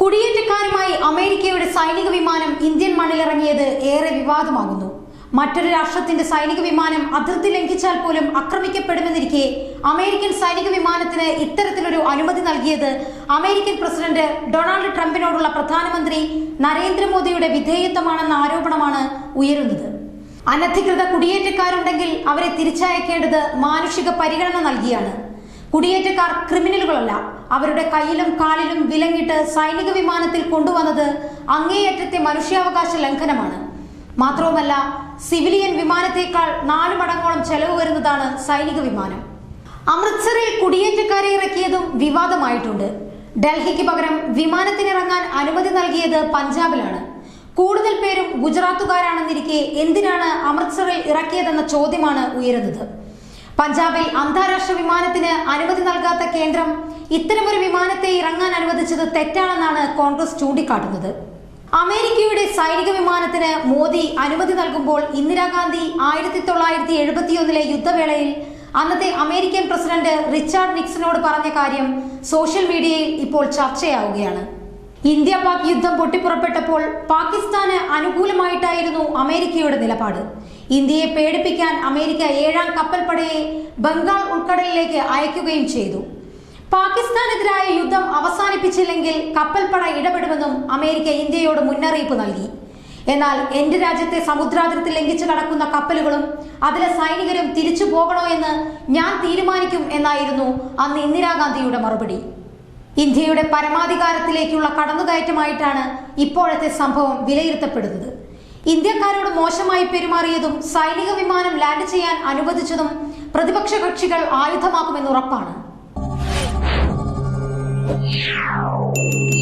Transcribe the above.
കുടിയേറ്റക്കാരുമായി അമേരിക്കയുടെ സൈനിക വിമാനം ഇന്ത്യൻ മണ്ണിലിറങ്ങിയത് ഏറെ വിവാദമാകുന്നു. മറ്റൊരു രാഷ്ട്രത്തിന്റെ സൈനിക വിമാനം അതിർത്തി ലംഘിച്ചാൽ പോലും ആക്രമിക്കപ്പെടുമെന്നിരിക്കെ അമേരിക്കൻ സൈനിക വിമാനത്തിന് ഇത്തരത്തിലൊരു അനുമതി നൽകിയത് അമേരിക്കൻ പ്രസിഡന്റ് ഡൊണാൾഡ് ട്രംപിനോടുള്ള പ്രധാനമന്ത്രി നരേന്ദ്രമോദിയുടെ വിധേയത്വമാണെന്ന ആരോപണമാണ് ഉയരുന്നത്. അനധികൃത കുടിയേറ്റക്കാരുണ്ടെങ്കിൽ അവരെ തിരിച്ചയക്കേണ്ടത് മാനുഷിക പരിഗണന നൽകിയാണ്. കുടിയേറ്റക്കാർ ക്രിമിനലുകളല്ല. അവരുടെ കയ്യിലും കാലിലും വിലങ്ങിട്ട് സൈനിക വിമാനത്തിൽ കൊണ്ടുവന്നത് അങ്ങേയറ്റത്തെ മനുഷ്യാവകാശ ലംഘനമാണ്. മാത്രവുമല്ല സിവിലിയൻ വിമാനത്തേക്കാൾ നാലു മടങ്ങോളം ചെലവ് വരുന്നതാണ് സൈനിക വിമാനം. അമൃത്സറിൽ കുടിയേറ്റക്കാരെ ഇറക്കിയതും വിവാദമായിട്ടുണ്ട്. ഡൽഹിക്ക് പകരം വിമാനത്തിനിറങ്ങാൻ അനുമതി നൽകിയത് പഞ്ചാബിലാണ്. കൂടുതൽ പേരും ഗുജറാത്തുകാരാണെന്നിരിക്കെ എന്തിനാണ് അമൃത്സറിൽ ഇറക്കിയതെന്ന ചോദ്യമാണ് ഉയരുന്നത്. പഞ്ചാബിൽ അന്താരാഷ്ട്ര വിമാനത്തിന് അനുമതി നൽകാത്ത കേന്ദ്രം ഇത്തരമൊരു വിമാനത്തെ ഇറങ്ങാൻ അനുവദിച്ചത് തെറ്റാണെന്നാണ് കോൺഗ്രസ് ചൂണ്ടിക്കാട്ടുന്നത്. അമേരിക്കയുടെ സൈനിക വിമാനത്തിന് മോദി അനുമതി നൽകുമ്പോൾ ഇന്ദിരാഗാന്ധി ആയിരത്തി തൊള്ളായിരത്തി എഴുപത്തിയൊന്നിലെ യുദ്ധവേളയിൽ അന്നത്തെ അമേരിക്കൻ പ്രസിഡന്റ് റിച്ചാർഡ് നിക്സനോട് പറഞ്ഞ കാര്യം സോഷ്യൽ മീഡിയയിൽ ഇപ്പോൾ ചർച്ചയാവുകയാണ്. ഇന്ത്യ പാക് യുദ്ധം പൊട്ടിപ്പുറപ്പെട്ടപ്പോൾ പാകിസ്ഥാന് അനുകൂലമായിട്ടായിരുന്നു അമേരിക്കയുടെ നിലപാട്. ഇന്ത്യയെ പേടിപ്പിക്കാൻ അമേരിക്ക ഏഴാം കപ്പൽപ്പടയെ ബംഗാൾ ഉൾക്കടലിലേക്ക് അയക്കുകയും ചെയ്തു. പാകിസ്ഥാനെതിരായ യുദ്ധം അവസാനിപ്പിച്ചില്ലെങ്കിൽ കപ്പൽപ്പട ഇടപെടുമെന്നും അമേരിക്ക ഇന്ത്യയോട് മുന്നറിയിപ്പ് നൽകി. എന്നാൽ എന്റെ രാജ്യത്തെ സമുദ്രാതിർത്തി ലംഘിച്ചു കടക്കുന്ന കപ്പലുകളും അതിലെ സൈനികരും തിരിച്ചു പോകണോ എന്ന് ഞാൻ തീരുമാനിക്കും എന്നായിരുന്നു അന്ന് ഇന്ദിരാഗാന്ധിയുടെ മറുപടി. ഇന്ത്യയുടെ പരമാധികാരത്തിലേക്കുള്ള കടന്നുകയറ്റമായിട്ടാണ് ഇപ്പോഴത്തെ സംഭവം വിലയിരുത്തപ്പെടുന്നത് ഇന്ത്യക്കാരോട് മോശമായി പെരുമാറിയതും സൈനിക വിമാനം ലാൻഡ് ചെയ്യാൻ അനുവദിച്ചതും പ്രതിപക്ഷ കക്ഷികൾ ആയുധമാക്കുമെന്ന് ഉറപ്പാണ് Yeah.